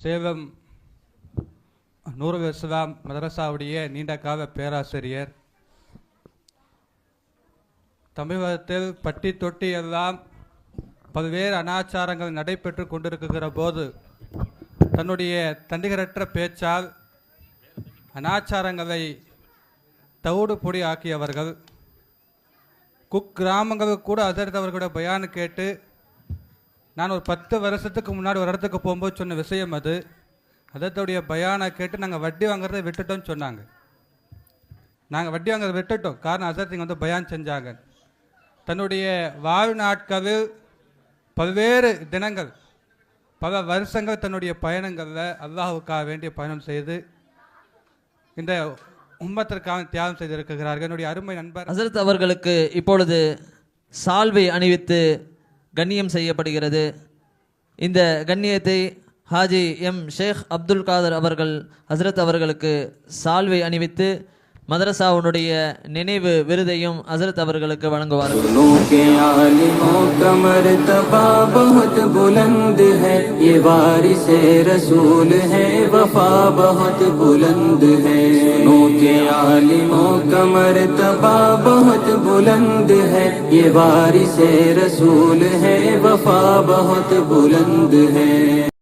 சேவம் நூறு இஸ்லாம் மதரசாவுடைய நீண்டகால பேராசிரியர். தமிழகத்தில் பட்டி தொட்டி எல்லாம் பல்வேறு அனாச்சாரங்கள் நடைபெற்று கொண்டிருக்கிற போது தன்னுடைய தண்டிகரற்ற பேச்சால் அனாச்சாரங்களை தவிடு பொடி ஆக்கியவர்கள் குக்கிராமங்கள் கூட அதர்த்தவர்களுடைய பயான் கேட்டு நான் ஒரு பத்து வருஷத்துக்கு முன்னாடி ஒரு இடத்துக்கு போகும்போது சொன்ன விஷயம் அது. அதத்துடைய பயானை கேட்டு நாங்கள் வட்டி வாங்குறதை விட்டுட்டோம்னு சொன்னாங்க. நாங்கள் வட்டி வாங்குறதை விட்டுட்டோம். காரணம் அசரத்திங்க வந்து பயான் செஞ்சாங்க. தன்னுடைய வாழ்நாட்களில் பல்வேறு தினங்கள் பல வருஷங்கள் தன்னுடைய பயணங்களில் அல்லாஹுக்காக வேண்டிய பயணம் செய்து இந்த உம்மத்திற்காக தியாகம் செய்திருக்கிறார்கள். என்னுடைய அருமை நண்பர் ஹசரத் அவர்களுக்கு இப்பொழுது சால்வை அணிவித்து கண்ணியம் செய்யப்படுகிறது. இந்த கண்ணியத்தை ஹாஜி எம் ஷேக் அப்துல் காதர் அவர்கள் ஹசரத் அவர்களுக்கு சால்வை அணிவித்து மதரசாவுடைய நினைவு விருதையும் ஹசரத் அவர்களுக்கு வழங்குவார்கள்.